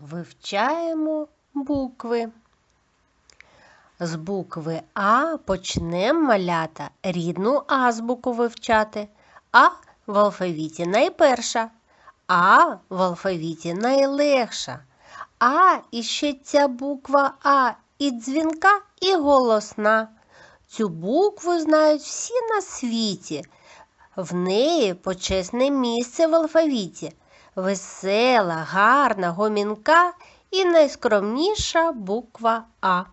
Вивчаємо букви. З букви А почнемо малята рідну азбуку вивчати. А в алфавіті найперша, А в алфавіті найлегша. А і ще ця буква А і дзвінка, і голосна. Цю букву знають всі на світі. В неї почесне місце в алфавіті. Весела, гарна, гомінка і найскромніша буква А.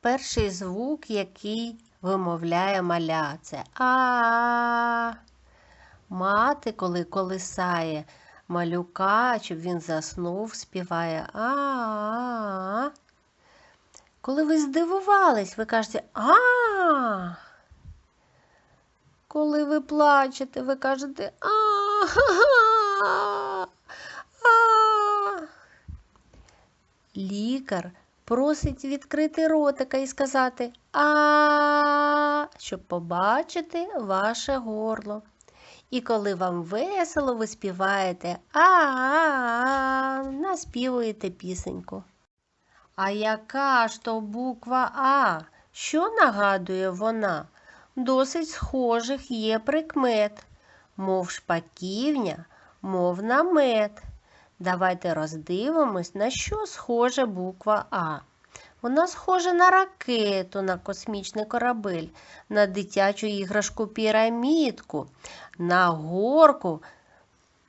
Перший звук, який вимовляє маля, це А. Мати, коли колисає малюка, щоб він заснув, співає А. Коли ви здивувались, ви кажете А. Коли ви плачете, ви кажете а Лікар просить відкрити ротика і сказати а, щоб побачити ваше горло. І коли вам весело, ви співаєте а, наспівуєте пісеньку. А яка ж то буква А? Що нагадує вона? Досить схожих є прикмет, мов шпаківня, мов намет. Давайте роздивимось, на що схожа буква А. Вона схожа на ракету, на космічний корабель, на дитячу іграшку пірамідку, на горку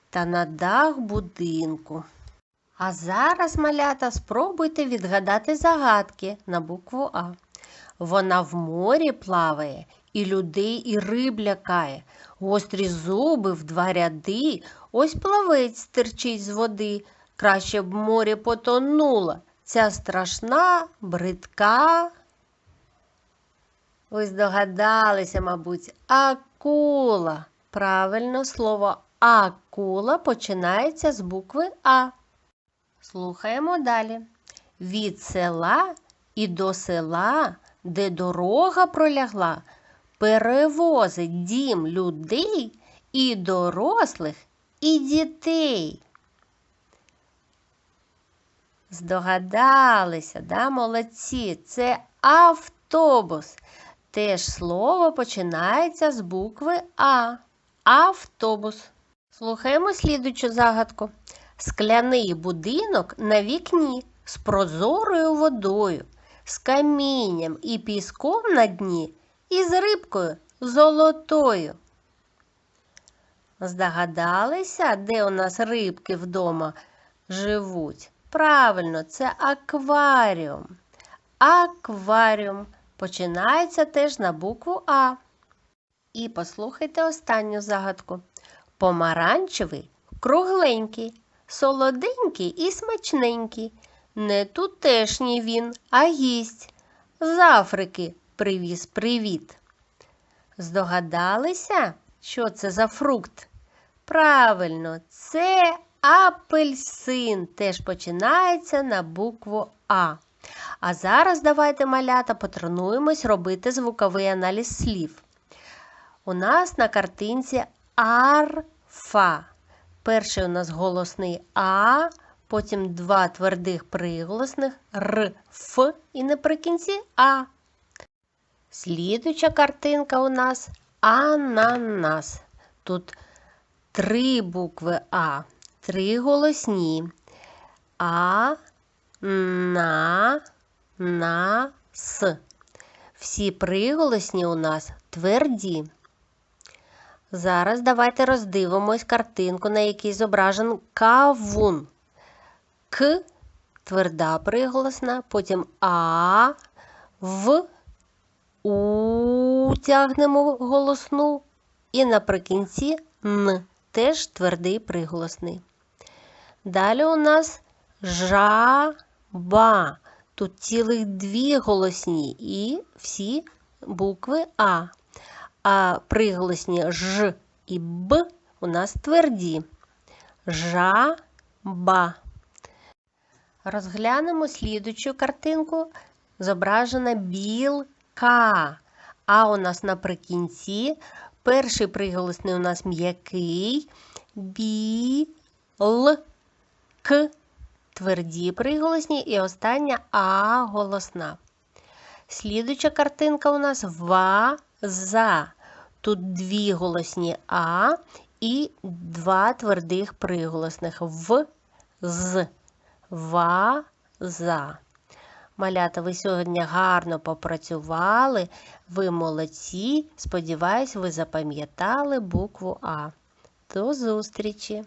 та на дах будинку. А зараз, малята, спробуйте відгадати загадки на букву А. Вона в морі плаває, і людей, і риб лякає. Гострі зуби в два ряди, ось плавець стирчить з води. Краще б море потонула. Ця страшна, бридка. Ви здогадалися, мабуть, акула. Правильно, слово акула починається з букви А. Слухаємо далі. Від села і до села, де дорога пролягла, перевозить дім людей і дорослих, і дітей. Здогадалися, да, молодці, це автобус. Теж слово починається з букви А. Автобус. Слухаємо слідучу загадку. Скляний будинок на вікні з прозорою водою, з камінням і піском на дні, і з рибкою золотою. Здогадалися, де у нас рибки вдома живуть? Правильно, це акваріум. Акваріум починається теж на букву А. І послухайте останню загадку. Помаранчевий, кругленький, солоденький і смачненький. Не тутешній він, а гість. З Африки привіз привіт. Здогадалися, що це за фрукт? Правильно, це апельсин теж починається на букву А. А зараз давайте, малята, потренуємось робити звуковий аналіз слів. У нас на картинці арфа. Перший у нас голосний А, потім два твердих приголосних Р, Ф і наприкінці А. Слідуча картинка у нас ананас. Тут три букви А, три голосні. А, на, на, с. Всі приголосні у нас тверді. Зараз давайте роздивимось картинку, на якій зображен кавун. К тверда приголосна, потім А, В, У тягнемо голосну і наприкінці Н теж твердий приголосний. Далі у нас жаба. Тут цілих дві голосні і всі букви А. А приголосні Ж і Б у нас тверді. Жаба. Розглянемо слідучу картинку. Зображена білка. А у нас наприкінці перший приголосний у нас м'який. Бі, Л, К. тверді приголосні і остання А голосна. Слідуча картинка у нас ваза. Тут дві голосні А і два твердих приголосних в, з, ваза. Малята, ви сьогодні гарно попрацювали, ви молодці. Сподіваюсь, ви запам'ятали букву А. До зустрічі!